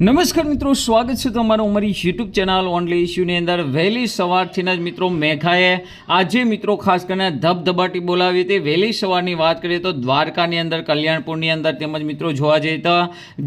નમસ્કાર મિત્રો, સ્વાગત છે તમારું અમારી યુટ્યુબ ચેનલ ઓનલી ઇશ્યુની અંદર. વહેલી સવારથી જ મિત્રો, મેઘાએ આજે મિત્રો ખાસ કરીને ધબધબાટી બોલાવી હતી. વહેલી સવારની વાત કરીએ તો દ્વારકાની અંદર, કલ્યાણપુરની અંદર તેમજ મિત્રો જોવા જઈએ તો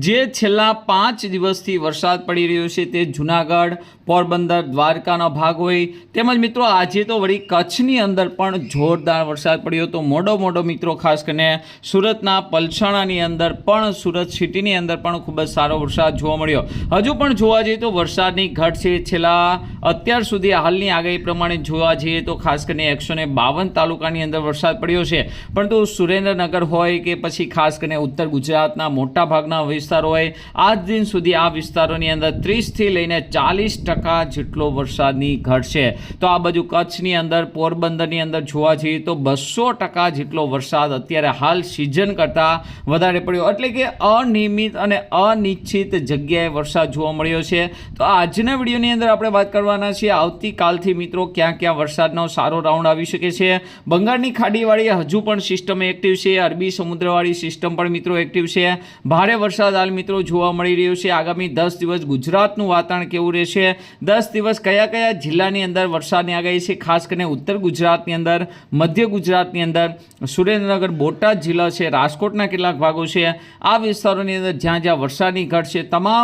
જે છેલ્લા પાંચ દિવસથી વરસાદ પડી રહ્યો છે તે જુનાગઢ, પોરબંદર, દ્વારકાનો ભાગ હોય. તેમજ મિત્રો, આજે તો વળી કચ્છની અંદર પણ જોરદાર વરસાદ પડ્યો હતો. મોડો મોડો મિત્રો ખાસ કરીને સુરતના પલસાણાની અંદર પણ, સુરત સિટીની અંદર પણ ખૂબ જ સારો વરસાદ જોવા મળ્યો. હજુ પણ જોવા જઈએ તો વરસાદની ઘટ છે. છેલ્લા અત્યાર સુધી હાલની આગાહી પ્રમાણે જોવા જઈએ તો ખાસ કરીને એકસો ને બાવન તાલુકાની અંદર વરસાદ પડ્યો છે. પરંતુ સુરેન્દ્રનગર હોય કે પછી ખાસ કરીને ઉત્તર ગુજરાતના મોટા ભાગના વિસ્તારો હોય, આજ દિન સુધી આ વિસ્તારોની અંદર ત્રીસથી લઈને ચાલીસ ટકા જેટલો વરસાદની ઘટ છે. તો આ બાજુ કચ્છની અંદર, પોરબંદરની અંદર જોવા જઈએ તો બસો ટકા જેટલો વરસાદ અત્યારે હાલ સિઝન કરતાં વધારે પડ્યો. એટલે કે અનિયમિત અને અનિશ્ચિત જગ્યાએ વરસાદ જોવા મળ્યો છે. તો આજના વિડીયોની અંદર આપણે વાત કરવાના છીએ, આવતીકાલથી મિત્રો ક્યાં ક્યાં વરસાદનો સારો રાઉન્ડ આવી શકે છે. બંગાળની ખાડીવાળી હજુ પણ સિસ્ટમ એક્ટિવ છે, અરબી સમુદ્રવાળી સિસ્ટમ પણ મિત્રો એક્ટિવ છે. ભારે વરસાદ હાલ મિત્રો જોવા મળી રહ્યો છે. આગામી દસ દિવસ ગુજરાતનું વાતાવરણ કેવું રહેશે? દસ દિવસ કયા કયા જિલ્લાની અંદર વરસાદની આગાહી છે? ખાસ કરીને ઉત્તર ગુજરાતની અંદર, મધ્ય ગુજરાતની અંદર, સુરેન્દ્રનગર, બોટાદ જિલ્લા છે, રાજકોટના કેટલાક ભાગો છે. આ વિસ્તારોની અંદર જ્યાં જ્યાં વરસાદની ઘટ છે, તમામ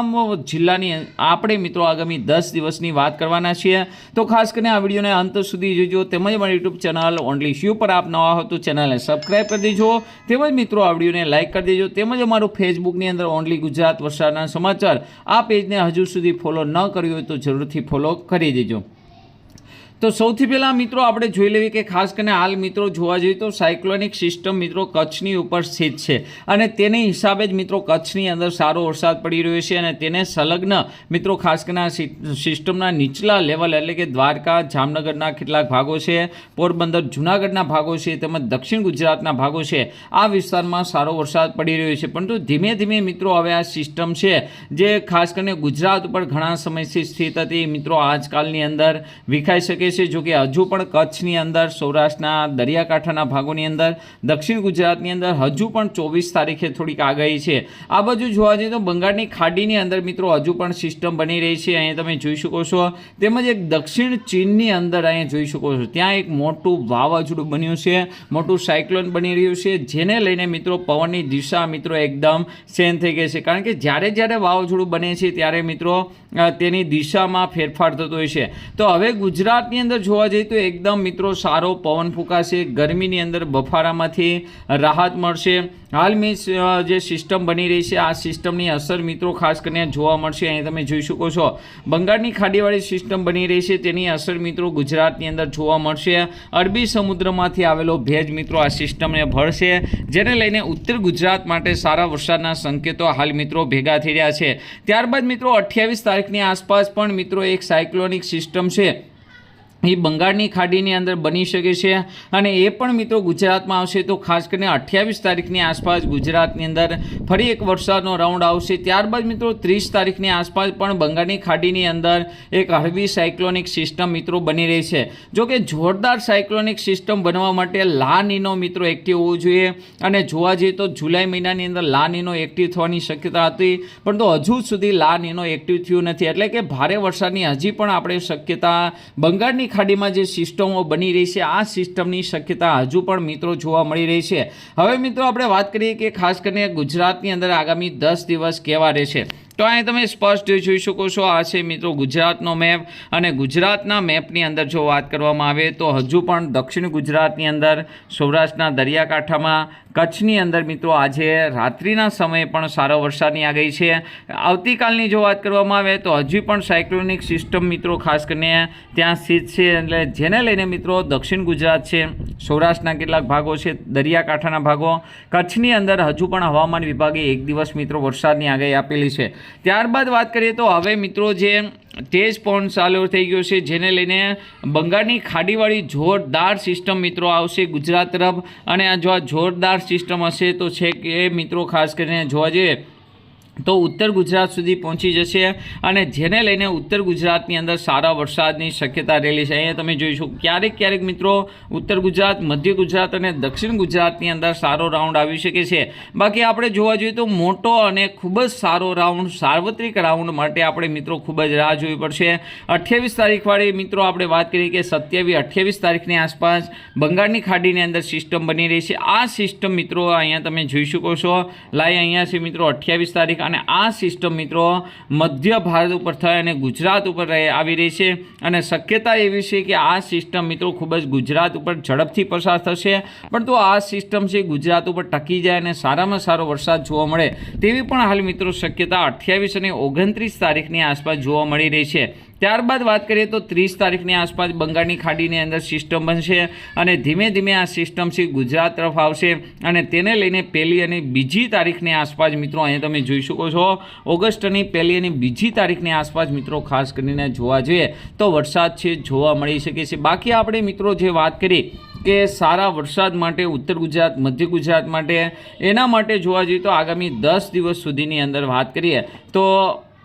જિલ્લાની આપણે મિત્રો આગામી દસ દિવસની વાત કરવાના છીએ. તો ખાસ કરીને આ વિડીયોને અંત સુધી જોજો. તેમજ મારી યુટ્યુબ ચેનલ ઓનલી શ્યુ પર આપ નવા હો તો ચેનલને સબસ્ક્રાઈબ કરી દેજો. તેમજ મિત્રો આ વિડીયોને લાઇક કરી દેજો. તેમજ અમારું ફેસબુકની અંદર ઓનલી ગુજરાત વરસાદના સમાચાર આ પેજને હજુ સુધી ફોલો ન કર્યું હોય તો જરૂરથી ફોલો કરી દેજો. તો સૌથી પહેલાં મિત્રો આપણે જોઈ લેવી કે ખાસ કરીને હાલ મિત્રો જોવા જઈએ તો સાયક્લોનિક સિસ્ટમ મિત્રો કચ્છની ઉપર સ્થિત છે. અને તેની હિસાબે જ મિત્રો કચ્છની અંદર સારો વરસાદ પડી રહ્યો છે અને તેને સંલગ્ન મિત્રો ખાસ કરીને સિસ્ટમના નીચલા લેવલ એટલે કે દ્વારકા, જામનગરના કેટલાક ભાગો છે, પોરબંદર, જુનાગઢના ભાગો છે, તેમજ દક્ષિણ ગુજરાતના ભાગો છે, આ વિસ્તારમાં સારો વરસાદ પડી રહ્યો છે. પરંતુ ધીમે ધીમે મિત્રો હવે આ સિસ્ટમ છે જે ખાસ કરીને ગુજરાત ઉપર ઘણા સમયથી સ્થિત હતી. મિત્રો આજકાલની અંદર વિખાઈ શકે છે જો કે હજુ પણ કચ્છની અંદર, સૌરાષ્ટ્રના દરિયાકાંઠાના ભાગોની અંદર, દક્ષિણ ગુજરાતની અંદર હજુ પણ ચોવીસ તારીખે થોડીક આગાહી છે. આ બાજુ જોવા જઈએ તો બંગાળની ખાડીની અંદર મિત્રો હજુ પણ સિસ્ટમ બની રહી છે. અહીંયા તમે જોઈ શકો છો. તેમજ એક દક્ષિણ ચીનની અંદર અહીંયા જોઈ શકો છો. ત્યાં એક મોટું વાવાઝોડું બન્યું છે. મોટું સાયક્લોન બની રહ્યું છે. જેને લઈને મિત્રો પવનની દિશા મિત્રો એકદમ ચેન્જ થઈ ગઈ છે. કારણ કે જ્યારે જ્યારે વાવાઝોડું બને છે, ત્યારે મિત્રો તેની દિશામાં ફેરફાર થતો હોય છે. તો હવે ગુજરાતની અંદર જોવા જઈએ તો એકદમ મિત્રો સારો પવન ફૂંકાશે. ગરમીની અંદર બફારામાંથી રાહત મળશે. હાલ મેં જે સિસ્ટમ બની રહી છે, આ સિસ્ટમની અસર મિત્રો ખાસ કરીને જોવા મળશે. અહીં તમે જોઈ શકો છો, બંગાળની ખાડીવાળી સિસ્ટમ બની રહી છે. તેની અસર મિત્રો ગુજરાતની અંદર જોવા મળશે. અરબી સમુદ્રમાંથી આવેલો ભેજ મિત્રો આ સિસ્ટમને ભળશે, જેને લઈને ઉત્તર ગુજરાત માટે સારા વરસાદના સંકેતો હાલ મિત્રો ભેગા થઈ રહ્યા છે. ત્યારબાદ મિત્રો અઠ્યાવીસ તારીખની આસપાસ પણ મિત્રો એક સાયક્લોનિક સિસ્ટમ છે. એ બંગાળની ખાડીની અંદર બની શકે છે અને એ પણ મિત્રો ગુજરાતમાં આવશે તો ખાસ કરીને અઠ્યાવીસ તારીખની આસપાસ ગુજરાતની અંદર ફરી એક વરસાદનો રાઉન્ડ આવશે. ત્યારબાદ મિત્રો ત્રીસ તારીખની આસપાસ પણ બંગાળની ખાડીની અંદર એક હળવી સાયક્લોનિક સિસ્ટમ મિત્રો બની રહી છે. જો કે જોરદાર સાયક્લોનિક સિસ્ટમ બનવા માટે લા નીનો મિત્રો એક્ટિવ હોવું જોઈએ અને જોવા જઈએ તો જુલાઈ મહિનાની અંદર લા નીનો એક્ટિવ થવાની શક્યતા હતી, પરંતુ હજુ સુધી લા નીનો એક્ટિવ થયું નથી. એટલે કે ભારે વરસાદની હજી પણ આપણે શક્યતા બંગાળની ખાડીમાં જે સિસ્ટમો બની રહી છે, આ સિસ્ટમની શક્યતા હજુ પણ મિત્રો જોવા મળી રહી છે. હવે મિત્રો આપણે વાત કરીએ કે ખાસ કરીને ગુજરાતની અંદર આગામી દસ દિવસ કેવા રહેશે? તો અહીં તમે સ્પષ્ટ જોઈ શકો છો, આ છે મિત્રો ગુજરાતનો મેપ અને ગુજરાતના મેપની અંદર જો વાત કરવામાં આવે તો હજુ પણ દક્ષિણ ગુજરાતની અંદર, સૌરાષ્ટ્રના દરિયાકાંઠામાં, કચ્છની અંદર મિત્રો આજે રાત્રિના સમયે પણ સારો વરસાદની આગાહી છે. આવતીકાલની જો વાત કરવામાં આવે તો હજી પણ સાયક્લોનિક સિસ્ટમ મિત્રો ખાસ કરીને ત્યાં સ્થિત છે, એટલે જેને લઈને મિત્રો દક્ષિણ ગુજરાત છે, સૌરાષ્ટ્રના કેટલાક ભાગો છે, દરિયાકાંઠાના ભાગો, કચ્છની અંદર હજુ પણ હવામાન વિભાગે એક દિવસ મિત્રો વરસાદની આગાહી આપેલી છે. ત્યારબાદ વાત કરીએ તો હવે મિત્રો જે તેજ પવન ચાલુ થઈ ગયો છે, જેને લઈને બંગાળની ખાડીવાળી જોરદાર સિસ્ટમ મિત્રો આવશે ગુજરાત તરફ. અને આ જો આ જોરદાર સિસ્ટમ હશે તો છે કે મિત્રો ખાસ કરીને જોવા જઈએ તો ઉત્તર ગુજરાત સુધી પહોંચી જશે અને જેને લઈને ઉત્તર ગુજરાતની અંદર સારા વરસાદની શક્યતા રહેલી છે. અહીંયા તમે જોઈશું ક્યારેક ક્યારેક મિત્રો ઉત્તર ગુજરાત, મધ્ય ગુજરાત અને દક્ષિણ ગુજરાતની અંદર સારો રાઉન્ડ આવી શકે છે. બાકી આપણે જોવા જોઈએ તો મોટો અને ખૂબ જ સારો રાઉન્ડ સાર્વત્રિક રાઉન્ડ માટે આપણે મિત્રો ખૂબ જ રાહ જોવી પડશે. અઠ્યાવીસ તારીખવાળી મિત્રો આપણે વાત કરીએ કે સત્યાવીસ, અઠ્યાવીસ તારીખની આસપાસ બંગાળની ખાડીની અંદર સિસ્ટમ બની રહી છે. આ સિસ્ટમ મિત્રો અહીંયા તમે જોઈ શકો છો. લાઈ અહીંયા છે મિત્રો, અઠ્યાવીસ તારીખ અને આ સિસ્ટમ મિત્રો મધ્ય ભારત ઉપર થઈ અને ગુજરાત ઉપર આવી રહી છે. અને શક્યતા એવી છે કે આ સિસ્ટમ મિત્રો ખૂબ જ ગુજરાત ઉપર ઝડપથી પસાર થશે. પણ તો આ સિસ્ટમ છે ગુજરાત ઉપર ટકી જાય અને સારામાં સારો વરસાદ જોવા મળે. તેવી પણ હાલ મિત્રો શક્યતા અઠ્યાવીસ અને ઓગણત્રીસ તારીખની આસપાસ જોવા મળી રહી છે. ત્યારબાદ વાત કરીએ તો ત્રીસ તારીખની આસપાસ બંગાળની ખાડીની અંદર સિસ્ટમ બનશે અને ધીમે ધીમે આ સિસ્ટમ છે ગુજરાત તરફ આવશે અને તેને લઈને પહેલી અને બીજી તારીખની આસપાસ મિત્રો અહીંયા તમે જોઈ શકો છો ઓગસ્ટની પહેલી અને બીજી તારીખની આસપાસ મિત્રો ખાસ કરીને જોવા જોઈએ તો વરસાદ છે, જોવા મળી શકે છે. બાકી આપણે મિત્રો જે વાત કરી કે સારા વરસાદ માટે, ઉત્તર ગુજરાત, મધ્ય ગુજરાત માટે, એના માટે જોવા જઈએ તો આગામી દસ દિવસ સુધીની અંદર વાત કરીએ તો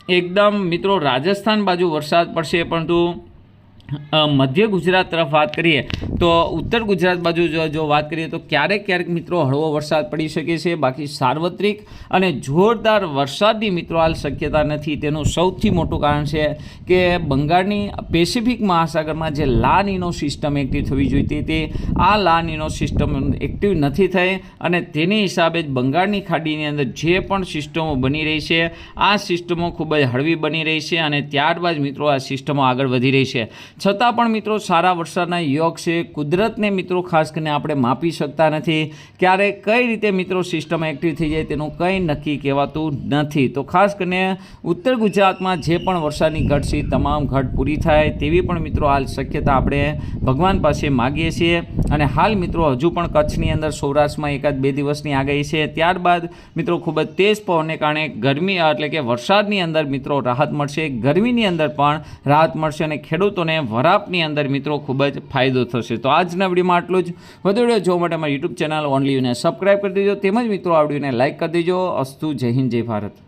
એકદમ મિત્રો રાજસ્થાન બાજુ વરસાદ પડશે પરંતુ મધ્ય ગુજરાત તરફ વાત કરીએ, તો ઉત્તર ગુજરાત બાજુ જો વાત કરીએ, તો ક્યારેક ક્યારેક મિત્રો હળવો વરસાદ પડી શકે છે, બાકી સાર્વત્રિક અને જોરદાર વરસાદની મિત્રો હાલ શક્યતા નથી. તેનું સૌથી મોટું કારણ છે કે બંગાળની પેસિફિક મહાસાગરમાં જે લાનીનો સિસ્ટમ એક્ટિવ થવી જોઈતી હતી આ લાનીનો સિસ્ટમ એક્ટિવ નથી થઈ અને તેની હિસાબે જ બંગાળની ખાડીની અંદર જે પણ સિસ્ટમો બની રહી છે, આ સિસ્ટમો ખૂબ જ હળવી બની રહી છે અને ત્યારબાદ મિત્રો આ સિસ્ટમો આગળ વધી રહી છે. છતાં પણ મિત્રો સારા વરસાદના યોગ છે. કુદરતને મિત્રો ખાસ કરીને આપણે માપી શકતા નથી. ક્યારે કઈ રીતે મિત્રો સિસ્ટમ એક્ટિવ થઈ જાય તેનું કંઈ નક્કી કહેવાતું નથી. તો ખાસ કરીને ઉત્તર ગુજરાતમાં જે પણ વરસાદની ઘટ છે, તમામ ઘટ પૂરી થાય તેવી પણ મિત્રો હાલ શક્યતા આપણે ભગવાન પાસે માગીએ છીએ. અને હાલ મિત્રો, હજુ પણ કચ્છની અંદર સૌરાષ્ટ્રમાં એકાદ બે દિવસની આગાહી છે. ત્યારબાદ મિત્રો, ખૂબ જ તેજ પવનને કારણે ગરમી એટલે કે વરસાદની અંદર મિત્રો રાહત મળશે. ગરમીની અંદર પણ રાહત મળશે અને ખેડૂતોને વરાપની અંદર મિત્રો ખૂબ જ ફાયદો થશે. તો આજના વિડીયોમાં આટલું જ. વધુ વીડિયો જોવા માટે અમારી યુટ્યુબ ચેનલ ઓનલી યુને સબસ્ક્રાઈબ કરી દેજો. તેમજ મિત્રો, આ વિડીયોને લાઇક કરી દેજો. અસ્તુ, જય હિન્દ, જય ભારત.